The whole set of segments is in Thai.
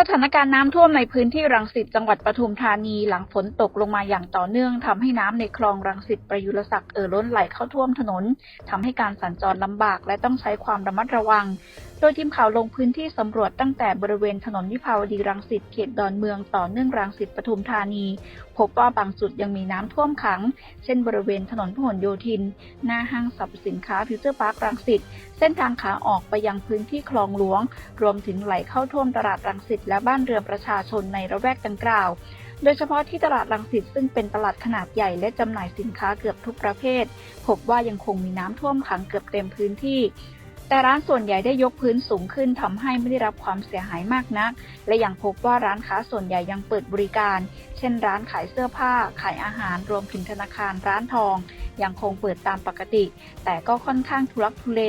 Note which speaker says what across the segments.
Speaker 1: สถานการณ์น้ำท่วมในพื้นที่รังสิตจังหวัดปทุมธานีหลังฝนตกลงมาอย่างต่อเนื่องทำให้น้ำในคลองรังสิตประยุรศักดิ์เอ่อล้นไหลเข้าท่วมถนนทำให้การสัญจรลำบากและต้องใช้ความระมัดระวัง โดยทีมข่าวลงพื้นที่สำรวจตั้งแต่บริเวณถนนวิภาวดีรังสิตเขตดอนเมืองต่อเนื่องรังสิตปทุมธานี พบว่าบางจุดยังมีน้ำท่วมขัง เช่นบริเวณถนนพหลโยธิน หน้าห้างสรรพสินค้าฟิวเจอร์พาร์ครังสิตเส้นทางขาออกไปยังพื้นที่คลองหลวง รวมถึงไหลเข้าท่วมตลาดรังสิตและบ้านเรือนประชาชนในระแวกดังกล่าว โดยเฉพาะที่ตลาดรังสิตซึ่งเป็นตลาดขนาดใหญ่และจำหน่ายสินค้าเกือบทุกประเภท พบว่ายังคงมีน้ำท่วมขังเกือบเต็มพื้นที่ แต่ร้านส่วนใหญ่ได้ยกพื้นสูงขึ้นทำให้ไม่ได้รับความเสียหายมากนัก และยังพบว่าร้านค้าส่วนใหญ่ยังเปิดบริการ เช่น ร้านขายเสื้อผ้า ขายอาหาร รวมถึงธนาคารร้านทองยังคงเปิดตามปกติ แต่ก็ค่อนข้างทุลักทุเล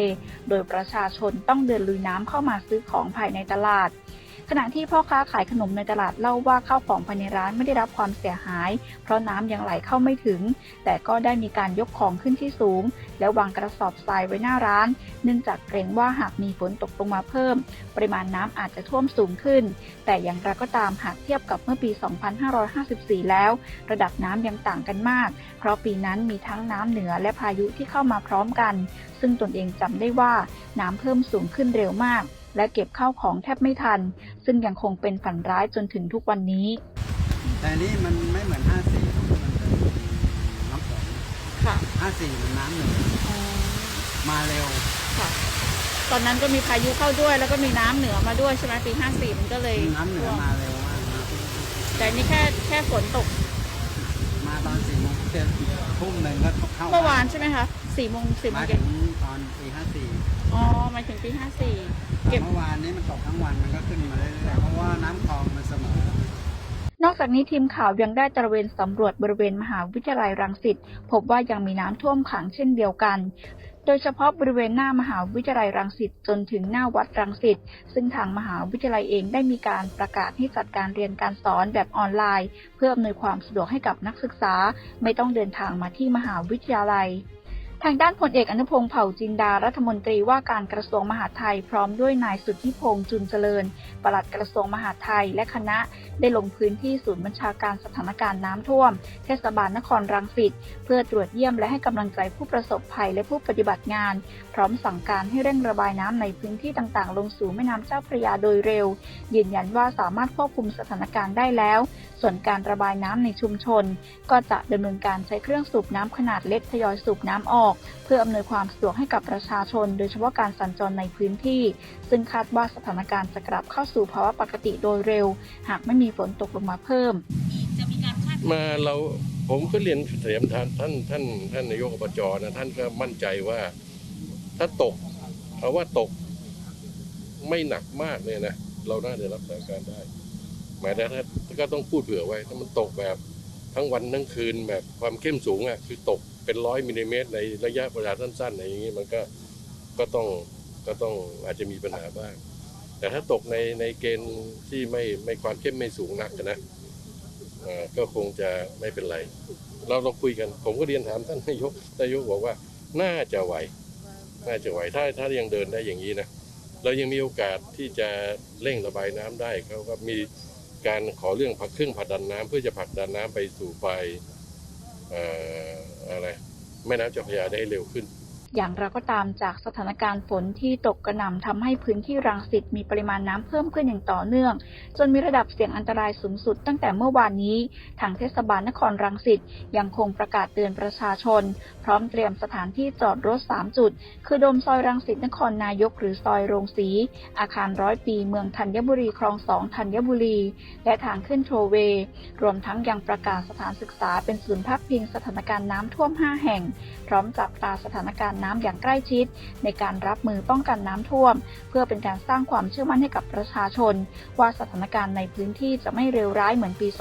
Speaker 1: โดยประชาชนต้องเดินลุยน้ำเข้ามาซื้อของภายในตลาด ขณะที่พ่อค้าขายขนมในตลาดเล่าว่าข้าวของภายในร้านไม่ได้รับความเสียหาย เพราะน้ำยังไหลเข้าไม่ถึง แต่ก็ได้มีการยกของขึ้นที่สูง และวางกระสอบทรายไว้หน้าร้าน เนื่องจากเกรงว่าหากมีฝนตกลงมาเพิ่ม ปริมาณน้ำอาจจะท่วมสูงขึ้น แต่อย่างไรก็ตามหากเทียบกับเมื่อปี 2554 แล้ว ระดับน้ำยังต่างกันมาก เพราะปีนั้นมีทั้งน้ำเหนือและพายุที่เข้ามาพร้อมกัน ซึ่งตนเองจำได้ว่าน้ำเพิ่มสูงขึ้นเร็วมาก และเก็บข้าวของแทบไม่ทัน ซึ่งยังคงเป็นฝันร้ายจนถึงทุกวันนี้
Speaker 2: แต่อันนี่มันไม่เหมือน 54มันเป็นน้ำฝน
Speaker 1: ค่ะ
Speaker 2: 54มันน้ำเหนือมาเร็ว
Speaker 1: ค่ะ ตอนนั้นก็มีพายุเข้าด้วย แล้วก็มีน้ำเหนือมาด้วยใช่ไหมปี 54 มันก็เลย
Speaker 2: น้ำเหนือมาเร็วมากนะ
Speaker 1: แต่นี่แค่แค่ฝนตก
Speaker 2: มาตอนสี่โมง เจ็ดทุ่มหนึ่งก็เข้า
Speaker 1: เมื่อวานใช่ไหมคะ4โมง4โม
Speaker 2: มาง
Speaker 1: เย็
Speaker 2: ถึ
Speaker 1: น
Speaker 2: งตอนปี54
Speaker 1: อ๋อหมายถึงปี54เก็บ
Speaker 2: เมื่อวานนี้มันตกทั้งวันมันก็ขึ้นมาเรื่อยๆเพราะว่าน้ำคลองมันเสมอ
Speaker 1: นอกจากนี้ทีมข่าวยังได้ตระเวนสำรวจบริเวณมหาวิทยาลัยรังสิตพบว่ายังมีน้ำท่วมขังเช่นเดียวกัน โดยเฉพาะบริเวณหน้ามหาวิทยาลัยรังสิตจนถึงหน้าวัดรังสิตซึ่งทางมหาวิทยาลัยเองได้มีการประกาศให้จัดการเรียนการสอนแบบออนไลน์ เพื่ออำนวยความสะดวกให้กับนักศึกษา ไม่ต้องเดินทางมาที่มหาวิทยาลัย ทางด้านพลเอกอนุพงศ์เผ่าจินดารัฐมนตรีว่าการกระทรวงมหาดไทยพร้อมด้วยนายสุทธิพงษ์จุนเจริญ ปลัดกระทรวงมหาดไทยและคณะได้ลงพื้นที่ศูนย์บัญชาการสถานการณ์น้ำท่วม เทศบาลนครรังสิตเพื่อตรวจเยี่ยมและให้กำลังใจผู้ประสบภัยและผู้ปฏิบัติงาน พร้อมสั่งการให้เร่งระบายน้ำในพื้นที่ต่างๆ ลงสู่แม่น้ำเจ้าพระยาโดยเร็ว ยืนยันว่าสามารถควบคุมสถานการณ์ได้แล้ว ส่วนการระบายน้ำในชุมชน ก็จะดำเนินการใช้เครื่องสูบน้ำขนาดเล็กทยอยสูบน้ำออกเพื่ออำนวยความสะดวกให้กับประชาชน โดยเฉพาะการสัญจรในพื้นที่ ซึ่งคาดว่าสถานการณ์จะกลับเข้าสู่ภาวะปกติโดยเร็ว หากไม่มีฝนตกลงมาเพิ่ม
Speaker 3: มาเราผมก็เรียนเสียมท่านท่านท่านท่านนายกอบจนะท่านก็มั่นใจว่าถ้าตกเอาว่าตกไม่หนักมากเนี่ยนะเราน่าจะรับสถานการณ์ได้หมายถ้าก็ต้องพูดเผื่อไว้ถ้ามันตกแบบ ทั้งวันทั้งคืนแบบความเข้มสูงอะคือตกเป็นร้อยมิลลิเมตรในระยะเวลาสั้นๆอะไรอย่างนี้มันก็ก็ต้องก็ต้องอาจจะมีปัญหาบ้าง แต่ถ้าตกในในเกณฑ์ที่ไม่ไม่ความเข้มไม่สูงนักนะก็คงจะไม่เป็นไร เราเราคุยกัน ผมก็เรียนถามท่านนายกนายกบอกว่าน่าจะไหว น่าจะไหวถ้าถ้ายังเดินได้อย่างนี้นะเรายังมีโอกาสที่จะเร่งระบายน้ำได้เขาก็มี การขอเรื่องผักเครื่องผักดันน้ำเพื่อจะผลักดันน้ำไปสู่ปอออะไรแม่น้ำเจ้าพระยาได้เร็วขึ้น
Speaker 1: อย่างไรก็ตามจากสถานการณ์ฝนที่ตกกระหน่ำทำให้พื้นที่รังสิตมีปริมาณน้ำเพิ่มขึ้นอย่างต่อเนื่อง จนมีระดับเสี่ยงอันตรายสูงสุดตั้งแต่เมื่อวานนี้ ทางเทศบาลนครรังสิตยังคงประกาศเตือนประชาชน พร้อมเตรียมสถานที่จอดรถ 3 จุด คือโดมซอยรังสิตนครนายกหรือซอยโรงสี อาคารร้อยปีเมืองธัญบุรีคลองสองธัญบุรี และทางขึ้นโทเวย์รวมทั้งยังประกาศสถานศึกษาเป็นศูนย์พักพิงสถานการณ์น้ำท่วม 5 แห่ง พร้อมจับตาสถานการณ์น้ำอย่างใกล้ชิด ในการรับมือป้องกันน้ำท่วม เพื่อเป็นการสร้างความเชื่อมั่นให้กับประชาชน ว่าสถานการณ์ในพื้นที่จะไม่เลวร้ายเหมือนปี 2554